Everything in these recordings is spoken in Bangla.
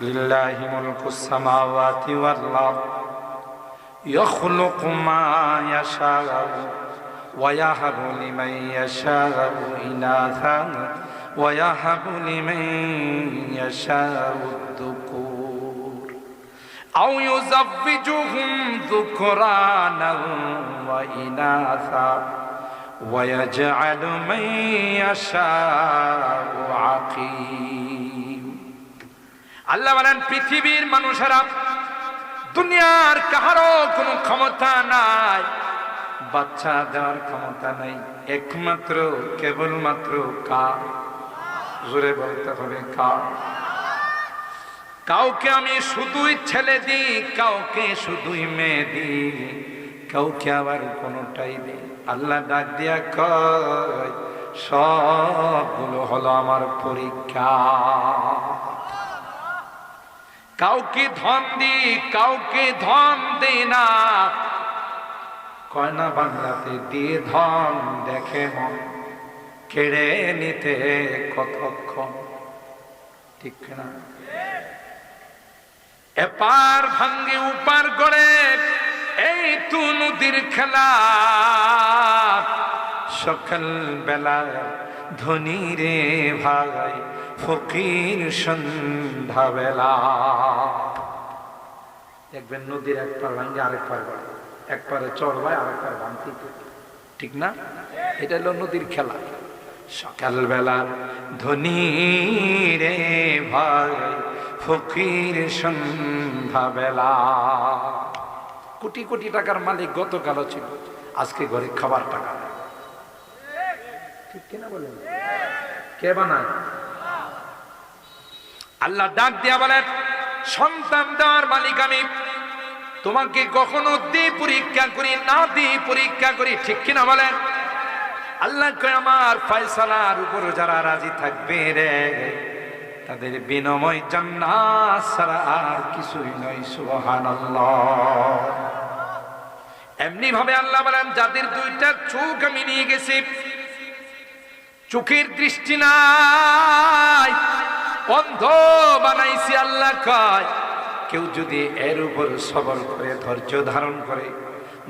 لله ملك السماوات والأرض. يخلق ما يشاء ويهب لمن يشاء إناثا ويهب لمن يشاء الذكور. أو يزوجهم ذكرانا وإناثا ويجعل من يشاء عقيم. আল্লাহ বলেন, পৃথিবীর মানুষেরা, দুনিয়ার কাহারও কোনো ক্ষমতা নাই, বাচ্চা দেওয়ার ক্ষমতা নাই, একমাত্র, কেবলমাত্র কার? জোরে বলতে হবে কাউকে আমি শুধুই ছেলে দিই, কাউকে শুধুই মেয়ে দিই, কাউকে আবার কোনোটাই দিই। আল্লাহ ডাক দিয়া কয়, সবগুলো হলো আমার পরীক্ষা। কাউকে ধন দি, কাউকে ধন দে না। কয় না, বাংলাতে দিয়ে ধন দেখে মন, কেড়ে নিতে কতক্ষণ? ঠিক না এপার ভাঙ্গে উপার গড়ে, এই তু নদীর খেলা। সকাল বেলা ধনী রে ভাই, ফকির সন্ধ্যা বেলা। দেখবেন নদীর এক পার ভাঙ্গে আরেক পার গড়ে এক পারে চড়বায় আরেক পার ভাঙতি ঠিক না? এটা হলো নদীর খেলা। সকালবেলা ধনী রে ভাই, ফকির সন্ধ্যাবেলা কোটি কোটি টাকার মালিক গতকালও ছিল, আজকে ঘরে খাবার টাকা। ঠিক কিনা বলেন। কে বানায়? আল্লাহ ডাক দিয়া বলেন, সন্তান দেওয়ার মালিক আমি। তোমাকে কখনো দি পরীক্ষা করি, না দি পরীক্ষা করি, ঠিক কিনা বলেন? আল্লাহ আমার ফয়সালার উপর যারা রাজি থাকবে রে, তাদের বিনময় জান্নাত ছাড়া আর কিছুই নয়, সুবহানাল্লাহ। এমনি ভাবে আল্লাহ বলেন, যাদের দুইটা চোখ আমি নিয়ে গেছি চোখের দৃষ্টি নাই। অন্ধ বানাইছি আল্লাহ কয়। কেউ যদি এর উপর সবল করে, ধৈর্য ধারণ করে,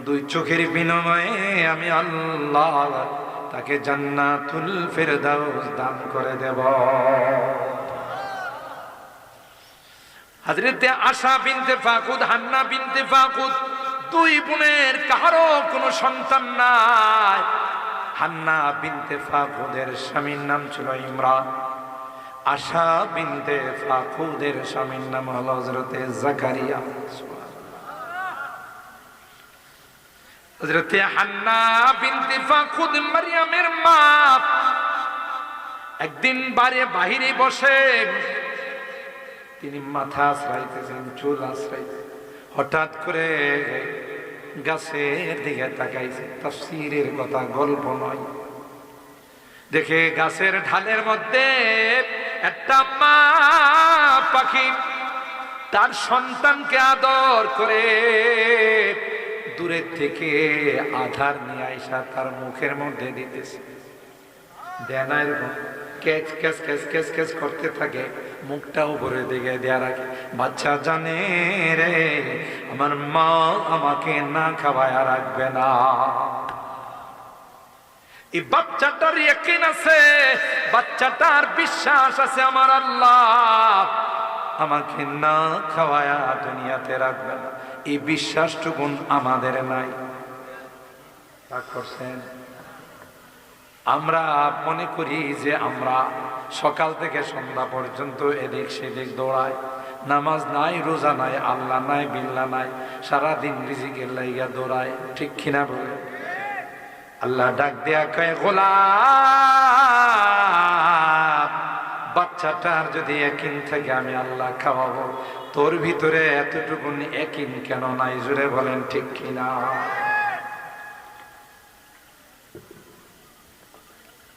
দুই চোখের বিনিময়ে আমি আল্লাহ তাকে জান্নাতুল ফেরদাউস দান করে দেব। হাজরেতে আশা বিনতে ফাকুদ, হান্না বিনতে ফাকুদ, দুই বোনের কারও কোনো সন্তান নাই। হান্না বিনতে ফাকুদের স্বামীর নাম ছিল ইমরান। আশা বিনতে ফাকুদের স্বামীর নাম হল হজরতে জাকারিয়া। হজরতে হান্না বিনতে ফাকুদ মারিয়ামের মা। একদিন বারে বাহিরে বসে তিনি মাথা আশ্রাইতেছেন, চুল আশ্রাইতে হঠাৎ করে গাছের দিকে তাকাইছে, তাফসিরের কথা গল্প নয়। দেখে গাছের ঢালের মধ্যে একটা মা পাখি তার সন্তানকে আদর করে দূরের থেকে আধার নিয়ে আইসা তার মুখের মধ্যে দিতেছে। দেয় না এরকম catch catch catch catch catch করতে থাকে। মুখটা উপরে দিকে দেয়া রাখে বাচ্চা জানে রে, আমার মা আমাকে না খাওয়ায় রাখবে না। এই বাচ্চাটার ইয়াকিন আছে, বাচ্চাটার বিশ্বাস আছে আমার আল্লাহ। আমাকে না খাওয়ায়া দুনিয়াতে রাখবে না। এই বিশ্বাসটুকুন আমাদের নাই। করছেন? আমরা মনে করি যে আমরা সকাল থেকে সন্ধ্যা পর্যন্ত এদিক সেদিক দৌড়াই। নামাজ নাই, রোজা নাই, আল্লাহ নাই বিল্লা নাই, সারাদিন রিজিকের লাইগা দৌড়ায় ঠিক কিনা বলে? আল্লাহ ডাক দেয়া কয়, গোলাপ, বাচ্চাটার যদি একিন থাকে আমি আল্লাহ খাওয়াবো, তোর ভিতরে এতটুকুন একিন কেন নাই? জুড়ে বলেন, ঠিক কিনা?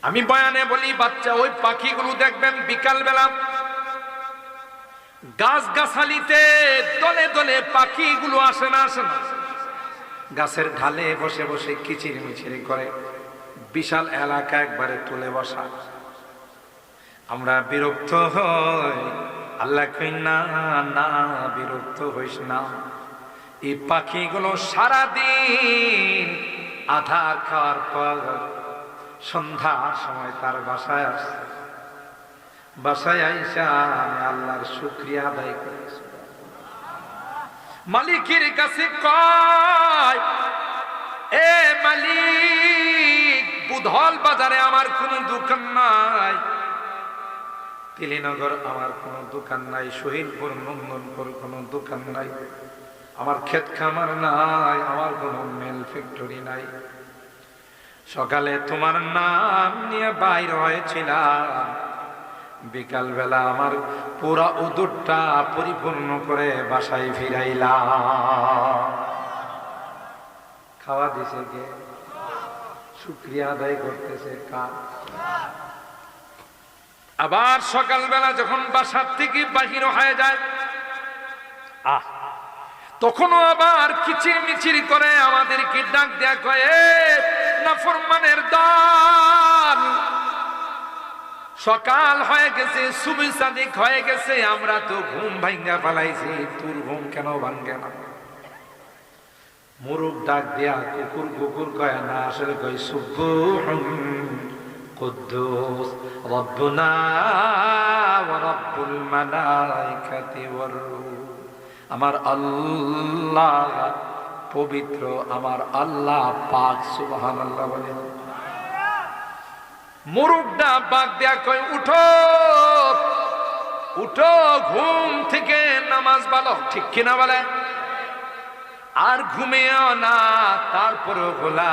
আমি বয়ানে বলি, বাচ্চা, ওই পাখিগুলো দেখবেন বিকাল বেলা গাছ গাছালিতে দলে দলে পাখিগুলো আসে না আসে না। গাছের ঢালে বসে বসে কিচির মিচির করে, বিশাল এলাকা একবারে তুলে বসা। আমরা বিরক্ত হই, আল্লাহ না না, বিরক্ত হইস না। এই পাখিগুলো সারাদিন আধার খাওয়ার পর সন্ধ্যার সময় তার বাসায় আসছে। বাসায় আইসা আমি আল্লাহর শুক্রিয়া আদায় করেছি। মালিকের কাছে কয়, এ মালিক বুধল বাজারে আমার কোনো দোকান নাই। তিলিনগর আমার কোনো দোকান নাই, শহীদপুর, নন্দনপুর কোনো দোকান নাই। আমার ক্ষেত খামার নাই, আমার কোনো মেল ফ্যাক্টরি নাই। সকালে তোমার নাম নিয়ে বাইর হয়েছিলাম। বিকাল বেলা আমার পুরা উদুরটা পরিপূর্ণ করে বাসায় ফিরাইলাম। খাওয়া দিছে কে? শুক্রিয়া আদায় করতেছে কার? আবার সকালবেলা যখন বাসার থেকে বাহির হয়ে যায়, আহ, তখনও আবার কিচির মিচির করে আমাদেরকে ডাক দেয়া কয়ে নাফরমানের দল সকাল হয়ে গেছে সুবি সাদিক হয়ে গেছে, আমরা তো ঘুম ভাঙ্গা ফেলাইছি, তোর ঘুম কেন ভাঙ্গে না? মুরুব ডাক দেয়া কুকুর কুকুর কয়, না, আসলে কই সুব্বুহুম কুদ্দুস, রব্বুনা ওয়া রব্বুল মালাইকাতি ওয়ার আমার আল্লাহ পবিত্র আমার আল্লাহ পাক, সুবহানাল্লাহ বলেন। মুরুবটা বাগ দেয়া কয়, উঠো উঠো, ঘুম থেকে নামাজ বালো ঠিক কিনা বলে? আর ঘুমিয়েও না তারপরে গোলা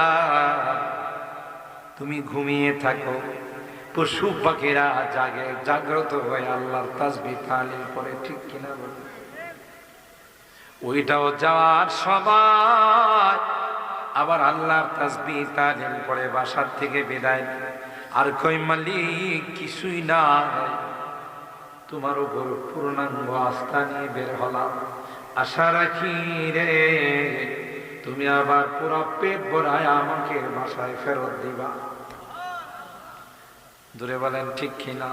তুমি ঘুমিয়ে থাকো। পশু পাখিরা জাগে, জাগ্রত হয়ে আল্লাহর তাসবি তালিল করে, ঠিক কিনা বলে? ওইটাও যাওয়ার সময়। আবার আল্লাহর তাসবি তালিল করে বাসার থেকে বিদায় আর কই মালিক, কিছুই না তোমার উপর পূর্ণাঙ্গ আস্থা নিয়ে বের হলাম। আশা রাখি রে, তুমি আবার পুরো পেট ভরায় আমাকে বাসায় ফেরত দিবা। দূরে বলেন, ঠিক কিনা?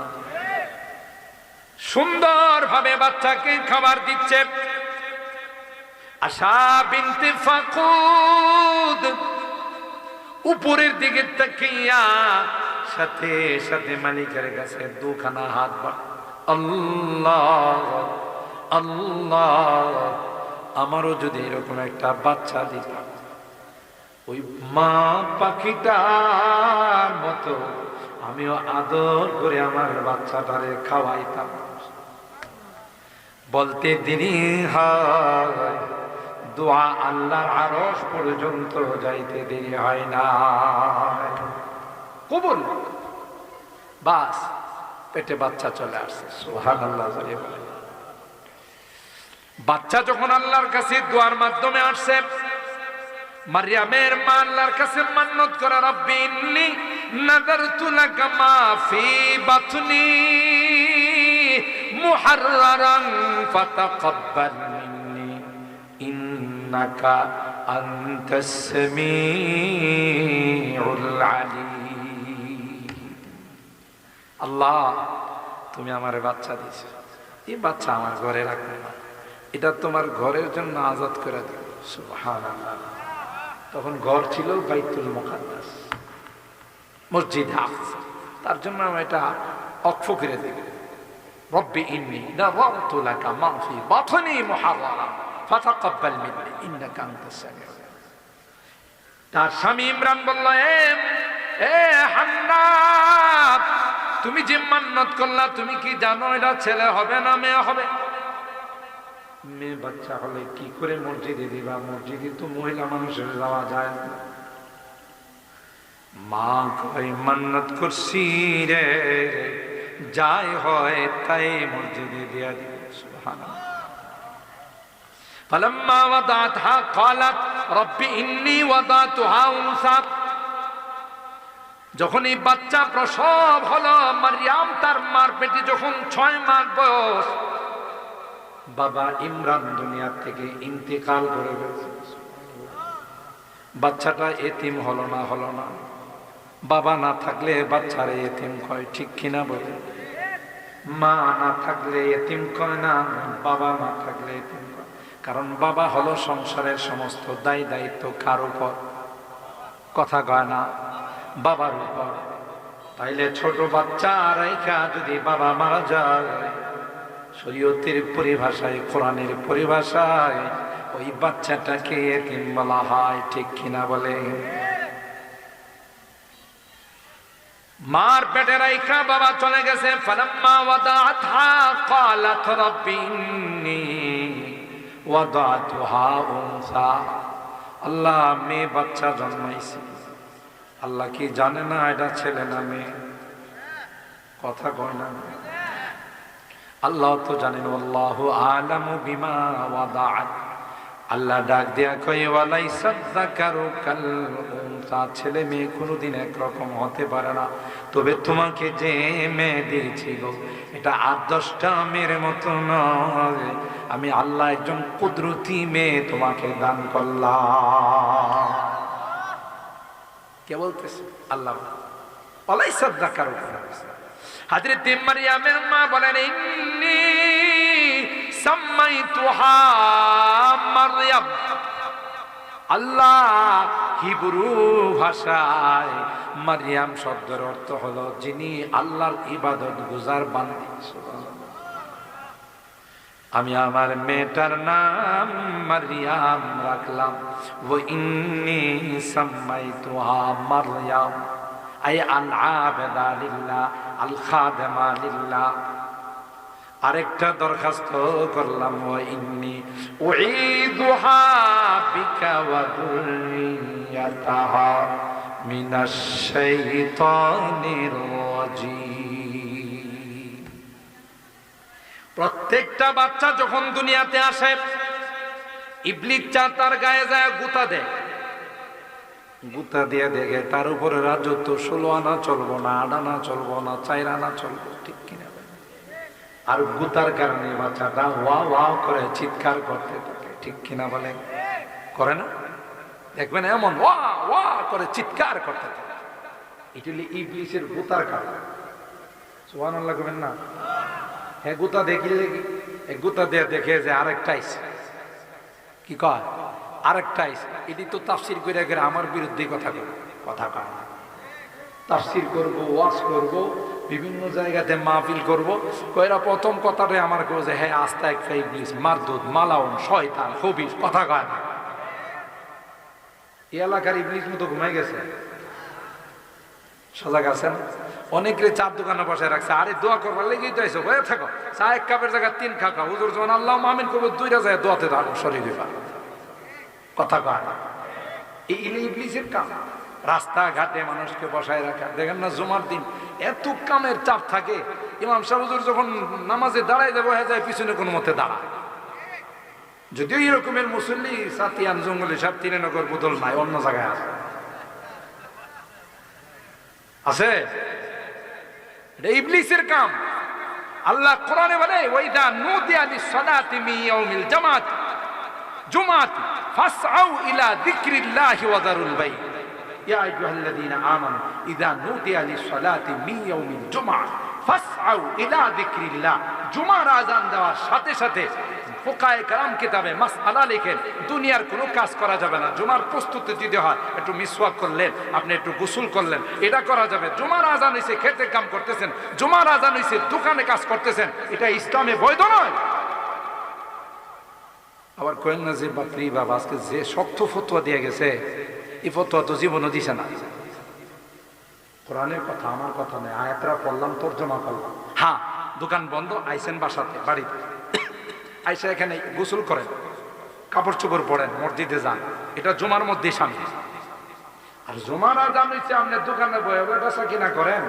সুন্দর ভাবে বাচ্চাকে খাবার দিচ্ছে। আশা বিনতে ফাকুদ, উপরের দিকে তাকিয়া সাথে সাথে মালিকের কাছে দুখানা হাত বাড়। আল্লাহ আল্লাহ, আমারও যদি এরকম একটা বাচ্চা দিতাম, ওই মা পাখিটার মতো আমিও আদর করে আমার বাচ্চাটারে খাওয়াইতাম। বলতে দিনই হয়। দোয়া আল্লাহর আরস পর্যন্ত যাইতে দেরি হয় না। কবুল। বাস, পেটে বাচ্চা চলে আসছে। সোহান আল্লাহ বাচ্চা যখন আল্লাহর কাছে দোয়ার মাধ্যমে আসছে, মারিয়ামের মা আল্লাহর কাছে মান্নত করে, রব্বি ইন্নি নাযারতু লাকা মা ফি বাতনি মুহাররারান ফাতাকাব্বাল মিন্নি। ইন্নাকা আনতাস সামিউল আলিম আল্লাহ, তুমি আমারে বাচ্চা দিয়েছ। এই বাচ্চা আমার ঘরে রাখবে না। এটা তোমার ঘরের জন্য আজাদ করে দিল সুবহানাল্লাহ। তখন ঘর ছিল বাইতুল মুকাদ্দাস, মসজিদ আকসা তার জন্য আমি এটা অক্ষ করে দিল রব্বি ইন্নি নাযারতু লাকা মা ফি বাতনি মুহাররারা ফাতাকাব্বাল মিন্নি, ইন্নাকা সামিউল তার স্বামী ইমরান বলল, এ এ হান্না তুমি যে মান্নত করলা, তুমি কি জানো এটা ছেলে হবে না মেয়ে হবে? মেয়ে বাচ্চা হলে কি করে মসজিদে দিবা? মসজিদে তো মহিলা মানুষের যাওয়া যায় না। মা কয়, মান্নত করছি রে, যাই হয় তাই মসজিদে দিয়া দিবে, সুবহানাল্লাহ। فلما وضعتها قالت رب إني وضعتها أنثى যখন এই বাচ্চা প্রসব হলো মারিয়াম তার মার পেটে যখন ছয় মাস বয়স বাবা ইমরান দুনিয়ার থেকে ইন্তেকাল করে গেছে বাচ্চাটা এতিম হলো না হলো না বাবা না থাকলে বাচ্চারে এতিম কয় ঠিক কিনা বলে মা না থাকলে এতিম কয় না বাবা না থাকলে এতিম কয় কারণ বাবা হলো সংসারের সমস্ত দায় দায়িত্ব কার উপর? কথা কয় না, বাবার উপর। তাইলে ছোট বাচ্চা রাইখা যদি বাবা মারা যায়, শরীয়তের পরিভাষায়, কোরআনের পরিভাষায় ওই বাচ্চাটাকে এতিম বলা হয়, ঠিক কিনা বলে? মার পেটে রাইখা বাবা চলে গেছে, ফালাম্মা ওয়াদাতহা ক্বালাত রাব্বি ইন্নী। ওয়াদাতুহা উনসা আল্লাহ মেয়ে বাচ্চা জন্মাইছি। আল্লাহ কি জানে না এটা ছেলে না মেয়ে? কথা কয় না। আল্লাহ তো জানেন আল্লাহ আলামু বিমা ওয়াদাআত। আল্লাহ ডাক দেয়া কই ওয়ালাই সাদ্দাকারু কাল তার ছেলে মেয়ে কোনোদিন একরকম হতে পারে না। তবে তোমাকে যে মেয়ে দিয়েছি গো, এটা আট দশটা মেয়ের মতো নয়। আমি আল্লাহ একজন কুদরতি মেয়ে তোমাকে দান করলাম। কে বলতেছে? আল্লাহ ওয়ালাই সাদ্দাকারু হাজরত মারিয়ামের মা বলেন, ইন্নী আল্লাহ হিব্রু ভাষায় মারিয়াম শব্দের অর্থ হলো যিনি আল্লাহর ইবাদত গুজার বান্দি। আমি আমার মেয়েটার নাম মারিয়াম রাখলাম। ও ইন্নি সাম্মাইতুহা মারইয়াম। আই আল আবেদা লিল্লাহ, আল খাদেমা আরেকটা দরখাস্ত করলাম প্রত্যেকটা বাচ্চা যখন দুনিয়াতে আসে, ইবলিস চা তার গায়ে যায় গুতা দেয়। গুতা দিয়ে দেখে তার উপরে রাজত্ব, ষোলো আনা চলবো না, আট আনা চলবো না, চার আনা চলবো। আর গুতার কারণে বাচ্চাটা ওয়া ওয়া করে চিৎকার করতে থাকে। ঠিক কিনা বলে করে না? দেখবেন এমন ওয়া ওয়া করে চিৎকার করতে থাকে। এটা হলো ইবলিসের গুতার কারণ। সোহান আল্লাহ না? হ্যাঁ গুতা দেখিলে গুতা দিয়ে দেখে যে আরেকটা আইছে। কি কয়? আরেকটা আইছে। এটি তো তাফসির করে আমার বিরুদ্ধে কথা কথা কয় তাফসির করব, ওয়াজ করব বিভিন্ন জায়গাতে মাহফিল করব। কয়রা প্রথম কথাটাই আমার কেউ যে হ্যাঁ আস্তা একটা ইবলিস মারদুদ মালাউন, শয়তান হবিস কথা কয় না। এই এলাকার ইবলিস মতো ঘুমাই গেছে। সজাগ আছেন? অনেকের চার দোকানে বসে রাখছে। আরে, দোয়া করবার লেগেই তো এসে হয়ে থাকো। চা এক কাপের জায়গায় তিন খাকা হুজুর যখন আল্লাহ মামিন করব দুইটা যায়, দোয়াতে থাকো শরীর কথা কয় না। এই ইলে ইবলিসের কাম। রাস্তাঘাটে মানুষকে বসায় রাখা। দেখেন না জুমার দিন, এত কামের চাপ থাকে। ইমাম সাহুজুর যখন নামাজে দাঁড়ায় যাব, হয়ে যায় পিছনে কোনো মতে দাঁড়ায়। যদিও এরকমের মুসল্লি সাতিয়ান, জঙ্গলে সাত তিরানগর বোতল নাই, অন্য জায়গায় আছে। আছে? এটা ইবলিসের কাম। আল্লাহ কোরআনে বলে, ওয়াইদা নুদিয়া লিসসালাতি মিন ইয়াউমিল জামাত। জুমাত, ফাসআউ ইলা যিকরিল্লাহি ওয়া দারুল দুনিয়ার কোনো কাজ করা যাবে না। জুমার প্রস্তুতি দিতে হয়, একটু মিসওয়াক করলেন, আপনি একটু গোসল করলেন, এটা করা যাবে। জুমার আজান হইছে খেতে কাম করতেছেন জুমার আজান হইছে দোকানে কাজ করতেছেন, এটা ইসলামে বৈধ নয়। আবার কয়েন না যে বাপরি বাবা, আজকে যে শক্ত ফতুয়া দিয়ে গেছে এই ফতুয়া তো জীবনও দিছে না। কোরআনের কথা, আমার কথা নেই আয়াতরা পড়লাম, তর্জমা করলাম। হ্যাঁ দোকান বন্ধ আইসেন বাসাতে, বাড়িতে। আইসা এখানে গোসল করেন, কাপড় চোপড় পরেন, মসজিদে যান। এটা জমার মধ্যে সামনে আর জমার আদান হচ্ছে আপনার দোকানে বয়ে বেচা কিনা করেন।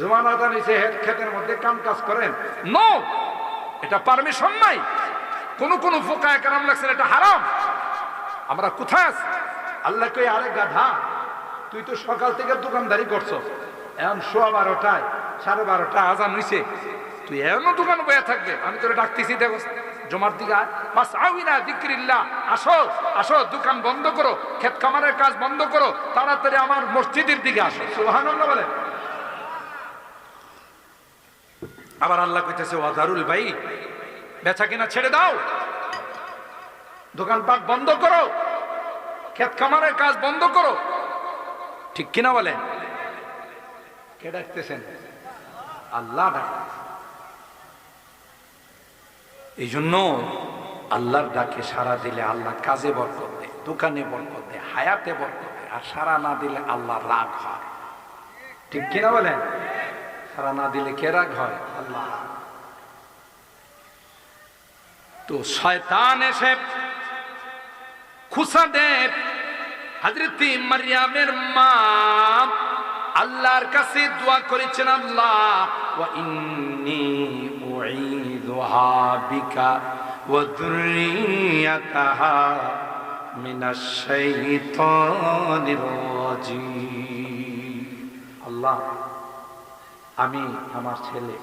জমার আদান হচ্ছে ক্ষেতের মধ্যে কাম কাজ করেন। নো এটা পারমিশন নাই। কোন কোন ফোকায় কারাম লাগছেন, এটা হারাম। আমরা কোথায় আল্লাহ কই আরে গাধা, তুই তো সকাল থেকে দোকানদারি করছ। এখন সোয়া বারোটায়, সাড়ে বারোটা আজান হইছে। তুই এমন দোকান বয়ে থাকবে, আমি তোরে ডাকতেছি, দেখো, জমার দিকে। বাস আউিনা দিক্রিল্লাহ আসো আসো, দোকান বন্ধ করো, ক্ষেত খামারের কাজ বন্ধ করো, তাড়াতাড়ি আমার মসজিদের দিকে আসো। সুবহানাল্লাহ বলে আবার আল্লাহ কইতেছে ওয়াদারুল ভাই বেচা কিনা ছেড়ে দাও। দোকানপাট বন্ধ করো। ক্ষেত খামারের কাজ বন্ধ করো। ঠিক কিনা বলেন কে ডাকতেছেন? আল্লাহ ডাক। এই জন্য আল্লাহর ডাকে সারা দিলে আল্লাহ কাজে বরকত দেয়, দোকানে বরকত দেয়, হায়াতে বরকত দেয়, আর সারা না দিলে আল্লাহ রাগ হয়। ঠিক কিনা বলেন সারা না দিলে কে রাগ হয়? আল্লাহ। তো শয়তান এসে খুসা দেব হজরতি মারিয়ামের মা আল্লাহর কাছে দোয়া করেছেন, আল্লাহ, ওয়া ইন্নী উঈদুহা বিকা ওয়া যুররিয়াতাহা মিনাশ শাইতানির রাজীম. আল্লাহ, আমি আমার ছেলে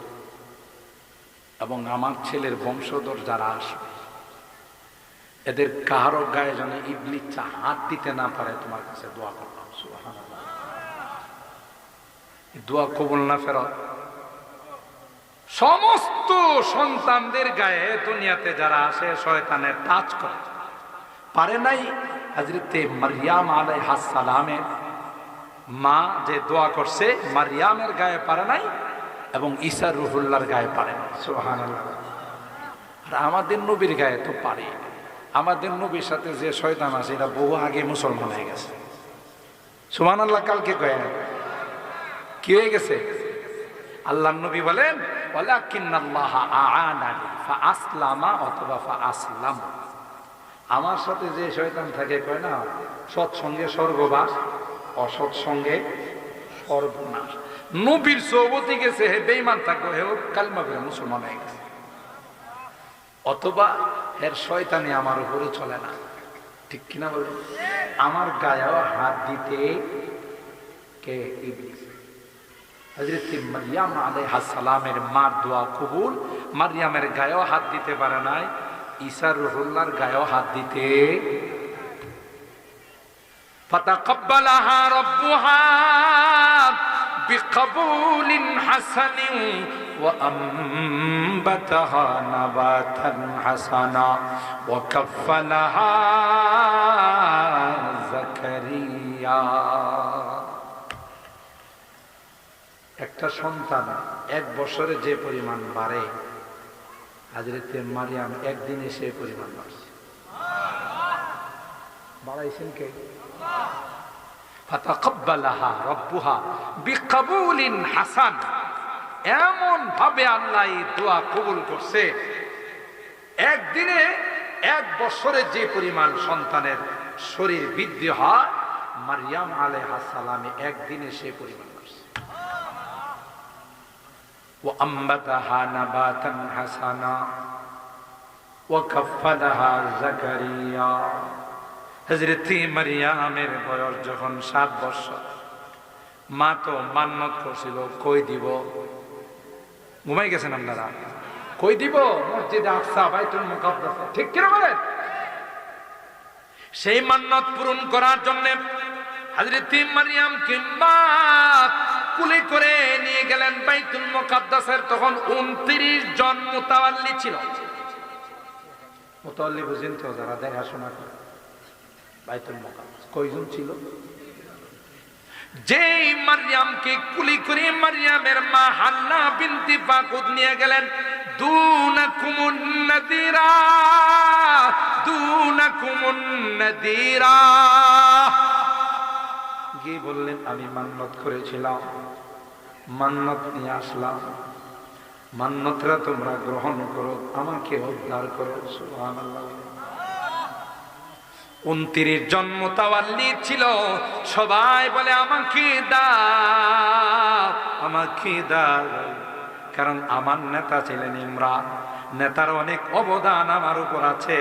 এবং আমার ছেলের বংশধর যারা আসবে এদের কাহারও গায়ে যেন ইবলিচ্ছা হাত দিতে না পারে, তোমার কাছে দোয়া করলাম। দোয়া কবুল না ফেরত। সমস্ত সন্তানদের গায়ে দুনিয়াতে যারা আসে শয়তানের টাচ করে। পারে নাই হাজরিতে মারিয়াম আলাই সালামের মা যে দোয়া করছে, মারিয়ামের গায়ে পারে নাই এবং ঈসা রুহুল্লার গায়ে পারে নাই। সোহান আর আমাদের নবীর গায়ে তো পারে আমাদের নবীর সাথে যে শয়তান আছে, এটা বহু আগে মুসলমান হয়ে গেছে। সুমান আল্লাহ কালকে কয়ে না? কি হয়ে গেছে? আল্লাহ নবী বলেন অথবা ফাআসলাম। আমার সাথে যে শয়তান থাকে, কয় না, সৎসঙ্গে স্বর্গবাস অসৎ সঙ্গে সর্বনাশ। নবীর সৌবতি গেছে, হে বেইমান থাকব হে কালমা মুসলমান হয়ে গেছে। অথবা এর শয়তানি আমার উপরে চলে না ঠিক কিনা বলে আমার গায়েও হাত দিতে কে ইবলিস হযরত মারিয়াম আলাইহিস সালামের মার দোয়া কবুল মারিয়ামের গায়েও হাত দিতে পারে নাই ঈসা রুহুল্লাহর গায়েও হাত দিতে فتقبلها ربها بقبول حسن وأنبتها نباتا حسنا وكفلها زكريا একটা সন্তান এক বছরে যে পরিমাণ বাড়ে হাজরতে মারিয়াম একদিনে সে পরিমাণ বাড়ছে বাড়াইছেন কে ফাতাকাব্বালাহা রব্বুহা বিকাবুলিন হাসান এমন ভাবে আল্লাহ এই দোয়া কবুল করছে একদিনে এক বছরে যে পরিমাণ সন্তানের শরীর বৃদ্ধি হয় মারিয়াম আলাইহা সালামে একদিনে সে পরিমাণ করছে وأنبتها نباتا حسنا وكفلها زكريا হজরতি মারিয়ামের বয়স যখন সাত বছর মা তো মান্নত করছিল কই দিব ঘুমাই গেছেন আপনারা? কই দিব? মসজিদে আকসা, বাইতুল মুকাদ্দাস। ঠিক কিনা বলেন? সেই মান্নত পূরণ করার জন্য হজরতি মারিয়াম কিংবা কুলি করে নিয়ে গেলেন বাইতুল মুকাদ্দাসের, তখন উনত্রিশ জন মোতাওয়াল্লি ছিল। মোতাওয়াল্লি বুঝেন তো যারা দেখাশোনা করে। বাইতুল মুকাদ্দাস কয়জন ছিল? যেই মারিয়ামকে কুলি করে মারিয়ামের মা হান্না বিনতি ফাকুদ নিয়ে গেলেন, দুনাকুমুন নাদিরা দুনাকুমুন নাদিরা। গিয়ে বললেন, আমি মান্নত করেছিলাম, মান্নত নিয়ে আসলাম। মান্নতরা তোমরা গ্রহণ করো, আমাকে উদ্ধার করো। সুবহানাল্লাহ। উনত্রিশ জন্ম তাওয়াল্লি ছিল। সবাই বলে, আমাকে দাও আমাকে দাও। কারণ আমার নেতা ছিলেন ইমরান। নেতার অনেক অবদান আমার উপর আছে।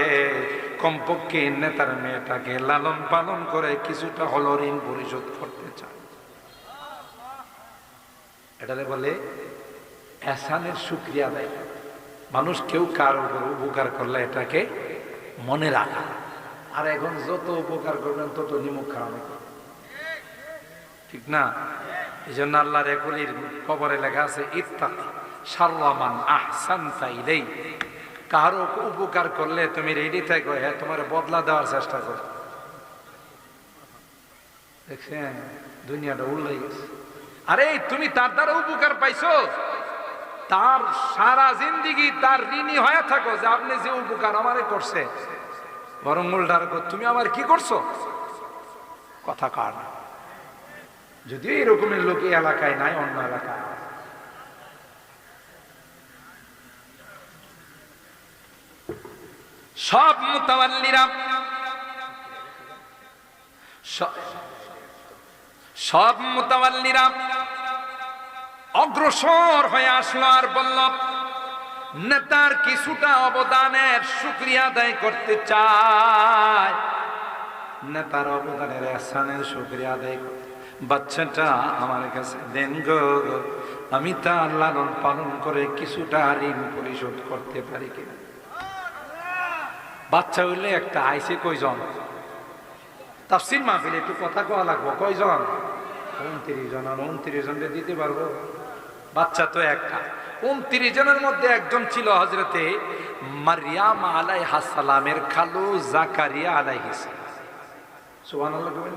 কমপক্ষে নেতার মেয়েটাকে লালন পালন করে কিছুটা হল ঋণ পরিশোধ করতে চায়। এটাতে বলে এসানের সুক্রিয়া দেয় মানুষ কেউ কারও উপকার করলে এটাকে মনে রাখা আর এখন যত উপকার করবেন, তত নিমুখ খাওয়ানো ঠিক না? এই জন্য আল্লাহর একুলির কবরে লেখা আছে, ইত্তাক সারলামান আহসান তাইলেই কারও উপকার করলে তুমি রেডি থাকো হ্যাঁ তোমার বদলা দেওয়ার চেষ্টা করো। দেখছেন? দুনিয়াটা উল্লাই গেছে। আরে, তুমি তার দ্বারা উপকার পাইছো? তার সারা জিন্দিগি তার ঋণী হয়ে থাকো যে আপনি যে উপকার আমারে করছে বরং উল্টার কর, তুমি আমার কি করছ? কথা কার না? যদিও এরকমের লোক এই এলাকায় নাই অন্য এলাকায়। সব মুতাওয়াল্লিরা স- সব মুতাওয়াল্লিরা অগ্রসর হয়ে আসলো আর বলল নেতার কিছুটা অবদানের শুক্রিয়া আদায় করতে চায়। নেতার অবদানের এসানের শুক্রিয়া আদায় করতে। বাচ্চাটা আমার কাছে দেন গো, আমি তার লালন পালন করে কিছুটা ঋণ পরিশোধ করতে পারি কিনা? বাচ্চা হইলে একটা আইসে কয়জন? তাফসির মাহফিলে একটু কথা কওয়া লাগবো, কয়জন? উনত্রিশ জন, আর উনত্রিশ জনকে দিতে পারব? বাচ্চা তো একটা। উনত্রিশ জনের মধ্যে একজন ছিল হজরতে মারিয়াম আলাই হাসালামের খালু জাকারিয়া আলাই সুবান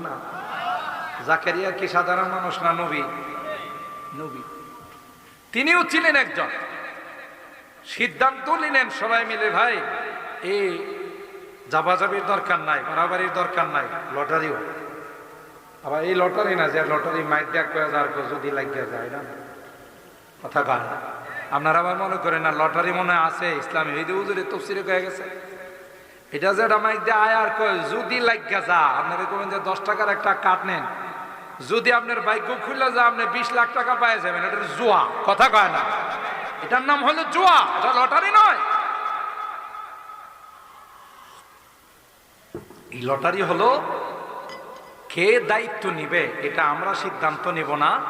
না। জাকারিয়া কি সাধারণ মানুষ না নবী? নবী। তিনিও ছিলেন একজন। সিদ্ধান্ত নিলেন সবাই মিলে, ভাই এই জাবাজাবির দরকার নাই, বাড়াবাড়ির দরকার নাই, লটারিও। আবার এই লটারি না, যে লটারি মাইক দেখ যদি লাগিয়ে যায় না। কথা গান আপনারা আবার মনে করেন না, লটারি মনে হয় আছে, ইসলামী। এই যে উজুরে তফসিরে কয়ে গেছে। এটা যেটা মাইক দিয়ে আয় আর কয়, যদি লাগিয়ে যা। আপনারা কবেন যে দশ টাকার একটা কাট নেন। যদি আপনার বাইক খুললে যা, আপনি বিশ লাখ টাকা পাই যাবেন। এটা জুয়া, কথা কয় না। এটার নাম হলো জুয়া, এটা লটারি নয়। এই লটারি হলো কে দায়িত্ব নিবে, এটা আমরা সিদ্ধান্ত নিব না।